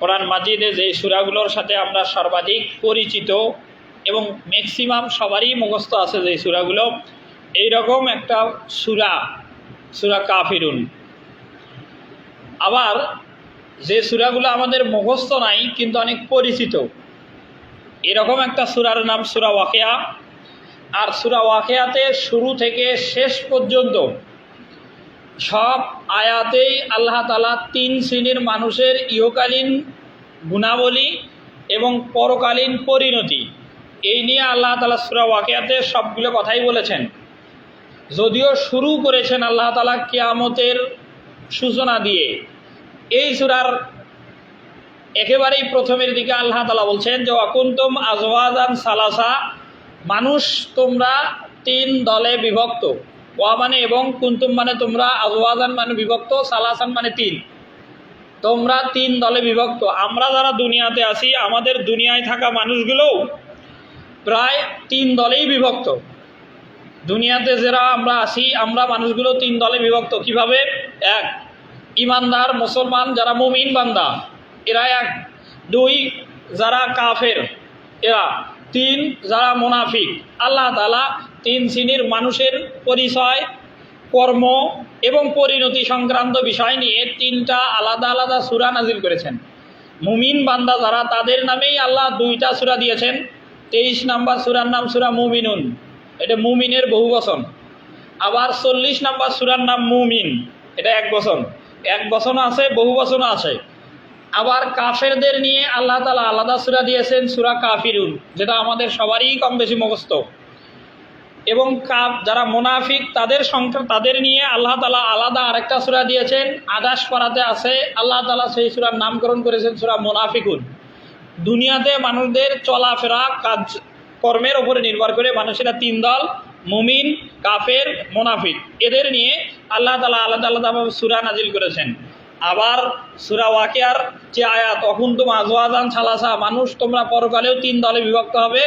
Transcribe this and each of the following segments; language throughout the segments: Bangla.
কোরআন মাজিদে যে সুরাগুলোর সাথে আমরা সর্বাধিক পরিচিত এবং ম্যাক্সিমাম সবারই মুখস্থ আছে যে সুরাগুলো, এইরকম একটা সুরা সুরা কাফিরুন। আবার যে সুরাগুলো আমাদের মুখস্থ নাই, কিন্তু অনেক পরিচিত। এরকম একটা সুরার নাম সুরা ওয়াকেয়া। আর সুরা ওয়াকেয়াতে শুরু থেকে শেষ পর্যন্ত সব আয়াতেই আল্লাহ তালা তিন শ্রেণির মানুষের ইহকালীন গুণাবলী এবং পরকালীন পরিণতি। এই নিয়ে আল্লাহ তালা সুরা ওয়াকিয়াতে সবগুলো কথাই বলেছেন। যদিও শুরু করেছেন আল্লাহ তালা কিয়ামতের সূচনা দিয়ে। এই সুরার একেবারেই প্রথমের দিকে আল্লাহ তালা বলছেন যে অকুন্তম আজওয়াজান সালাসা মানুষ তোমরা তিন দলে বিভক্ত। ওয়া মানে এবং কুন্তুম মানে তোমরা, আজওয়াজান মানে বিভক্ত, সালাসান মানে তিন। তোমরা তিন দলে বিভক্ত। আমরা যারা দুনিয়াতে আসি আমাদের দুনিয়ায় থাকা মানুষগুলোও প্রায় তিন দলেই বিভক্ত। দুনিয়াতে যারা আমরা আছি, আমরা মানুষগুলো তিন দলে বিভক্ত। কীভাবে? এক, ইমানদার, মুসলমান, যারা মুমিন বান্দা, এরা এক। দুই, যারা কাফের, এরা। তিন, যারা মুনাফিক। আল্লাহ তালা তিন শ্রেণির মানুষের পরিচয়, কর্ম এবং পরিণতি সংক্রান্ত বিষয় নিয়ে তিনটা আলাদা আলাদা সুরা নাজিল করেছেন। মুমিন বান্দা যারা, তাদের নামেই আল্লাহ দুইটা সুরা দিয়েছেন। তেইশ নাম্বার সুরার নাম সুরা মুমিনুন। এটা মুমিনের বহু বচন। আবার চল্লিশ নাম্বার সুরার নাম মুমিন। এটা এক বচন। এক বচনও আছে, বহু বচনও আছে। আবার কাফেরদের নিয়ে আল্লাহ তালা আলাদা সুরা দিয়েছেন, সুরা কাফিরুন, যেটা আমাদের সবারই কম বেশি মুখস্থ। এবং কাপ যারা মোনাফিক, তাদের সংখ্যা তাদের নিয়ে আল্লাহ তালা আলাদা আরেকটা সুরা দিয়েছেন। আদাস পাড়াতে আছে, আল্লাহ তালা সেই সুরার নামকরণ করেছেন সুরা মোনাফিকুন। দুনিয়াতে মানুষদের চলাফেরা, কাজ কর্মের ওপরে নির্ভর করে মানুষেরা তিন দল, মুমিন, কাফের, মোনাফিক। এদের নিয়ে আল্লাহ তালা আলাদা আলাদাভাবে সুরা নাজিল করেছেন। আবার সুরা ওয়াকিয়ার যে আয়াত, অকুন্তম আজওয়াজান ছালাসা মানুষ তোমরা পরকালেও তিন দলে বিভক্ত হবে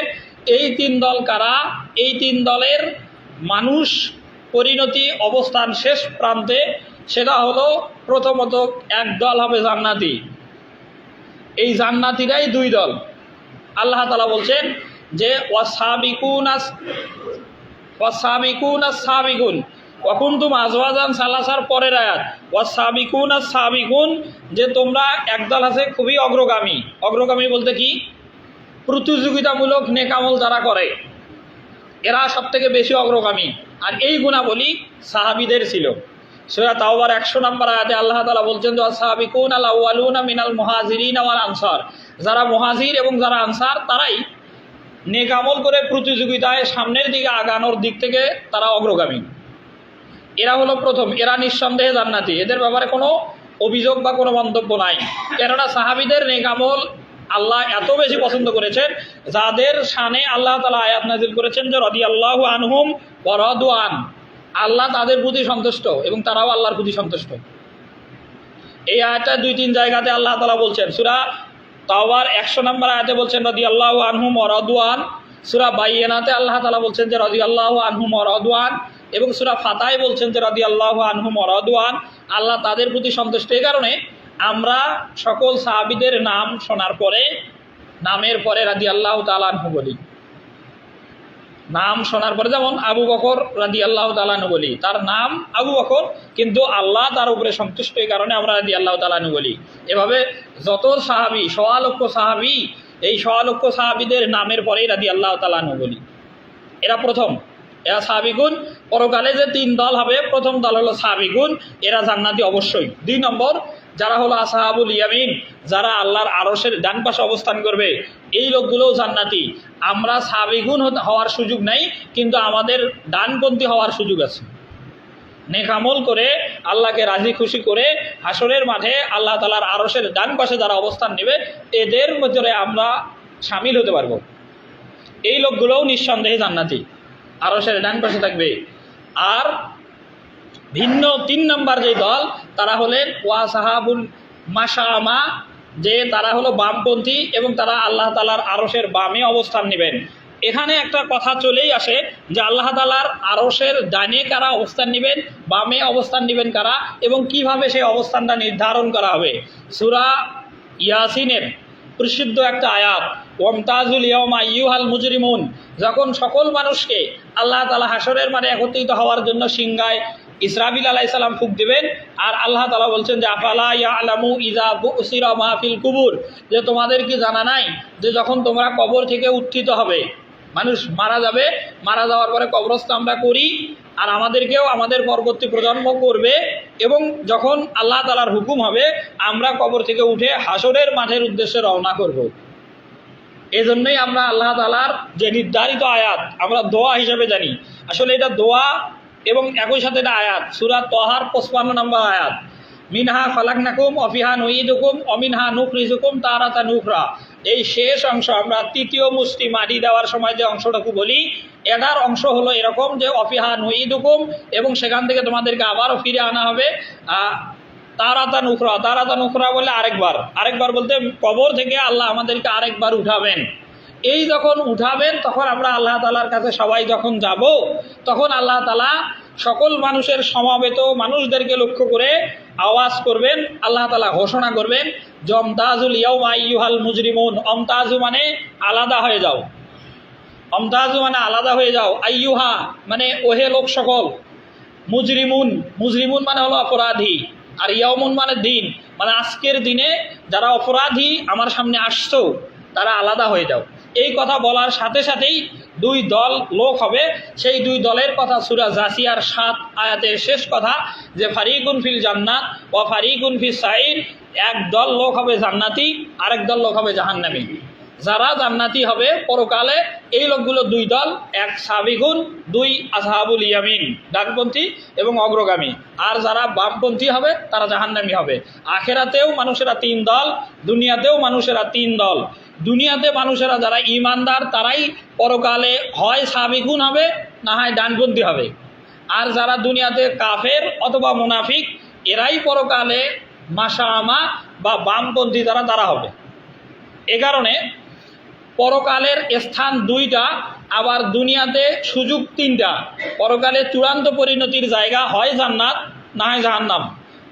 এই তিন দল কারা? এই তিন দলের মানুষ পরিণতি অবস্থান শেষ প্রান্তে, সেটা হলো প্রথমত এক দল হবে জান্নাতি। এই জান্নাতিরাই দুই দল। আল্লাহ তালা বলছেন যে, ওয়াসাবিকুন ওয়াসাবিকুন সাবিকুন। অকুন্তুম আজওয়াজান সালাসার পরের আয়াত? ওয়াসাবিকুন সাবিকুন, যে তোমরা একদল আছে, খুবই অগ্রগামী। অগ্রগামী বলতে কি? প্রতিযোগিতামূলক নেকামল যারা করে, এরা সব থেকে বেশি অগ্রগামী। আর এই গুণাবলী সাহাবিদের ছিল। সেটা তাও আবার একশো নম্বর আয়াতে আল্লাহ তালা বলছেন সাহাবিকুন আল্লাহ আলুনা মিনাল মহাজিরিন আমার আনসার। যারা মহাজির এবং যারা আনসার, তারাই নেকামল করে প্রতিযোগিতায় সামনের দিকে আগানোর দিক থেকে তারা অগ্রগামী। এরা হলো প্রথম। এরা নিঃসন্দেহে জান্নাতি। এদের ব্যাপারে কোনো অভিযোগ বা কোনো মন্তব্য নাই। কেননা সাহাবিদের নেকামল আল্লাহ এত বেশি পছন্দ করেছেন, যাদের শানে আল্লাহ তালা আয়াত নাজিল করেছেন যে রদি আল্লাহ আনহুম বরদওয়ান আল্লাহ তাদের প্রতি সন্তুষ্ট এবং তারাও আল্লাহর প্রতি সন্তুষ্ট। এই আয়াতটা দুই তিন জায়গাতে আল্লাহ তালা বলছেন, সুরা তাওয়ার একশো নম্বর আয়াতে বলছেন রদি আল্লাহ আনহুম অরদওয়ান সুরা বাইয়েনাতে আল্লাহ তালা বলছেন যে রদি আল্লাহ আনহুম অরদওয়ান এবং সুরা ফাতায় বলছেন যে রদি আল্লাহ আনহুম অরদওয়ান আল্লাহ তাদের প্রতি সন্তুষ্ট। এই কারণে আমরা সকল সাহাবিদের নাম শোনার পরে, নামের পরে রাদি আল্লাহ তালানহু বলি। নাম শোনার পরে যেমন আবু বকর রাদি আল্লাহ তালানু বলি, তার নাম আবু বকর, কিন্তু আল্লাহ তার উপরে সন্তুষ্ট এই কারণে আমরা রাদি আল্লাহ তালানু বলি। এভাবে যত সাহাবি সোয়া লক্ষ সাহাবি, এই সোয়া লক্ষ সাহাবিদের নামের পরেই রাদি আল্লাহ তালানু বলি। এরা প্রথম। এরা সাহাবিগুন পরকালে যে তিন দল হবে, প্রথম দল হলো সাহাবিগুন এরা জান্নাতি অবশ্যই। দুই নম্বর, যারা হলো আসাহাবুল ইয়ামিন, যারা আল্লাহর আরসের ডান পাশে অবস্থান করবে, এই লোকগুলোও জান্নাতি। আমরা সাবিগুন হওয়ার সুযোগ নাই, কিন্তু আমাদের ডানপন্থী হওয়ার সুযোগ আছে। নেকামল করে, আল্লাহকে রাজি খুশি করে, হাসরের মাঠে আল্লাহ তালার আরসের ডান পাশে যারা অবস্থান নেবে, এদের মধ্যে আমরা সামিল হতে পারব। এই লোকগুলোও নিঃসন্দেহে জান্নাতি। আরসের ডান পাশে থাকবে। আর ভিন্ন তিন নম্বর যে দল, তারা হলেন ওয়া সাহাবুল মাসামা যে তারা হলো বামপন্থী এবং তারা আল্লাহ তালার আরসের বামে অবস্থান নেবেন। এখানে একটা কথা চলেই আসে যে আল্লাহ তালার আরসের ডানে কারা অবস্থান নেবেন, বামে অবস্থান নেবেন কারা এবং কীভাবে সেই অবস্থানটা নির্ধারণ করা হবে। সুরা ইয়াসিনের প্রসিদ্ধ একটা আয়াত ওমতাজুল ইয়মা ইউহাল মুজরিমুন যখন সকল মানুষকে আল্লাহ তালা হাসরের মানে একত্রিত হওয়ার জন্য সিংগায় ইসরাবিল আলাহ ইসলাম ফুক দিবেন, আর আল্লাহ তালা বলছেন যে, আফালা ইয়া আলামু ইজা বুসিরা মাহফিল কুবুর যে, তোমাদের কি জানা নাই যে, যখন তোমরা কবর থেকে উত্থিত হবে, মানুষ মারা যাবে, মারা যাওয়ার পরে কবরস্থ আমরা করি, আর আমাদেরকেও আমাদের পরবর্তী প্রজন্ম করবে, এবং যখন আল্লাহ তালার হুকুম হবে, আমরা কবর থেকে উঠে হাসরের মাঠের উদ্দেশ্যে রওনা করব। এজন্যই আমরা আল্লাহ তালার যে নির্ধারিত আয়াত, আমরা দোয়া হিসাবে জানি। আসলে এটা দোয়া এবং একই সাথে এটা আয়াত। সুরাত তহার পঁচপান্ন নম্বর আয়াত। মিনহা ফালাক নাকুম অফিহা নুইদুকুম অমিনহা নুখ রিজুকুম তারাতা নুখরা। এই শেষ অংশ আমরা তৃতীয় মুষ্টি মাটি দেওয়ার সময় যে অংশটুকু বলি, এটার অংশ হলো এরকম যে অফিহা নুইদুকুম এবং সেখান থেকে তোমাদেরকে আবারও ফিরে আনা হবে। আহ, তারাতা নুখরা তারাতা নুখরা বলে আরেকবার আরেকবার বলতে কবর থেকে আল্লাহ আমাদেরকে আরেকবার উঠাবেন। এই যখন উঠাবেন তখন আমরা আল্লাহ তালার কাছে সবাই যখন যাব তখন আল্লাহ তালা সকল মানুষের সমাবেত মানুষদেরকে লক্ষ্য করে আওয়াজ করবেন আল্লাহ তালা ঘোষণা করবেন জমতাজুল ইয়াউমা ইউহাল মুজরিমুন অমতাজু মানে আলাদা হয়ে যাও অমতাজু মানে আলাদা হয়ে যাও আইয়ুহা মানে ওহে লোক সকল মুজরিমুন মুজরিমুন মানে হলো অপরাধী আর ইয়ামুন মানে দিন। মানে আজকের দিনে যারা অপরাধী আমার সামনে আসছো, তারা আলাদা হয়ে যাও। এই কথা বলার সাথে সাথেই দুই দল লোক হবে। সেই দুই দলের কথা সুরা জাসিয়ার সাত আয়াতের শেষ কথা, যে ফারিকুন ফিল জান্নাত ও ফারিকুন ফিল সাইর এক দল লোক হবে জান্নাতি, আরেক দল লোক হবে জাহান্নামী। যারা জান্নাতি হবে, পরকালে এই লোকগুলো দুই দল, এক সাবিগুন দুই আসহাবুল ইয়ামিন ডানপন্থী এবং অগ্রগামী। আর যারা বামপন্থী হবে, তারা জাহান্নামী হবে। আখেরাতেও মানুষেরা তিন দল, দুনিয়াতেও মানুষেরা তিন দল। দুনিয়াতে মানুষেরা যারা ইমানদার তারাই পরকালে হয় সাবিগুন হবে, না হয় ডানপন্থী হবে। আর যারা দুনিয়াতে কাফের অথবা মুনাফিক, এরাই পরকালে মাসামা বা বামপন্থী দ্বারা তারা হবে। এ কারণে পরকালের স্থান দুইটা, আবার দুনিয়াতে সুযোগ তিনটা। পরকালে চূড়ান্ত পরিণতির জায়গা হয় জান্নাত, না হয় জাহান্নাম।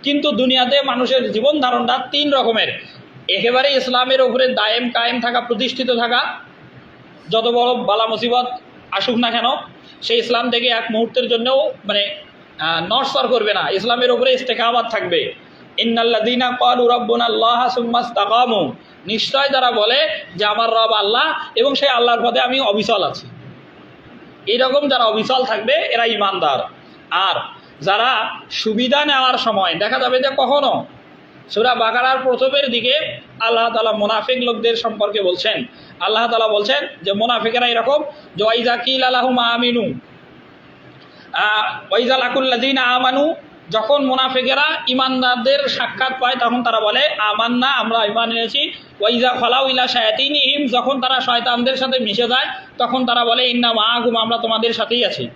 কিন্তু দুনিয়াতে মানুষের জীবন ধারণটা তিন রকমের। একেবারে ইসলামের ওপরে দায়েম, কায়েম থাকা, প্রতিষ্ঠিত থাকা, যত বড় বালা মুসিবত আসুক না কেন, সেই ইসলাম থেকে এক মুহূর্তের জন্যও মানে নরসর করবে না। ইসলামের ওপরে ইস্তেকাবাদ থাকবে। ইন্নাল্লাদিনা কালু রব্বুনা আল্লাহ সুম্মাস নিশ্চয় যারা বলে যে আমার রব আল্লাহ এবং সেই আল্লাহর পথে আমি অবিচল আছি। এরকম যারা অবিচল থাকবে, এরা ইমানদার। আর যারা সুবিধা নেওয়ার সময়, দেখা যাবে যে কখনো সুরা বাকারার প্রথমের দিকে আল্লাহ তালা মোনাফিক লোকদের সম্পর্কে বলছেন। আল্লাহ তালা বলছেন যে মোনাফিকেরা এরকম যে ওয়াইজা কিল আলাহুম আমিনু ওয়াইজাল আকুল্লাদিন আমানু যখন মোনাফিকেরা ইমানদারদের সাক্ষাৎ পায়, তখন তারা বলে আমার আমান্না, আমরা ইমান এনেছি। ওয়াইজা ফলাউ ইলা শায়াতিন ইহিম যখন তারা শয়তানদের সাথে মিশে যায়, তখন তারা বলে, ইন্না মাহগুম আমরা তোমাদের সাথেই আছি।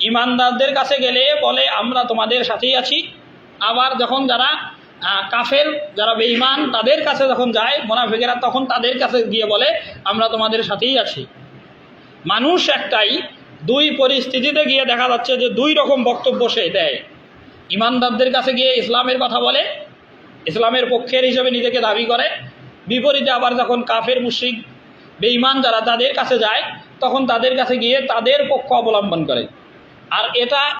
ইমানদারদের কাছে গেলে বলে, আমরা তোমাদের সাথেই আছি। আবার যখন যারা কাফের, যারা বেঈমান, তাদের কাছে যখন যায়, মোনাফিকেরা তখন তাদের কাছে গিয়ে বলে, আমরা তোমাদের সাথেই আছি। মানুষ একটাই, দুই পরিস্থিতিতে গিয়ে দেখা যাচ্ছে যে দুই রকম বক্তব্য সে দেয়। ইমানদারদের কাছে গিয়ে ইসলামের কথা বলে, ইসলামের পক্ষের হিসেবে নিজেকে দাবি করে। বিপরীতে আবার যখন কাফের, মুশ্রিক, বেঈমান যারা তাদের কাছে যায়, তখন তাদের কাছে গিয়ে তাদের পক্ষ অবলম্বন করে। আর এটা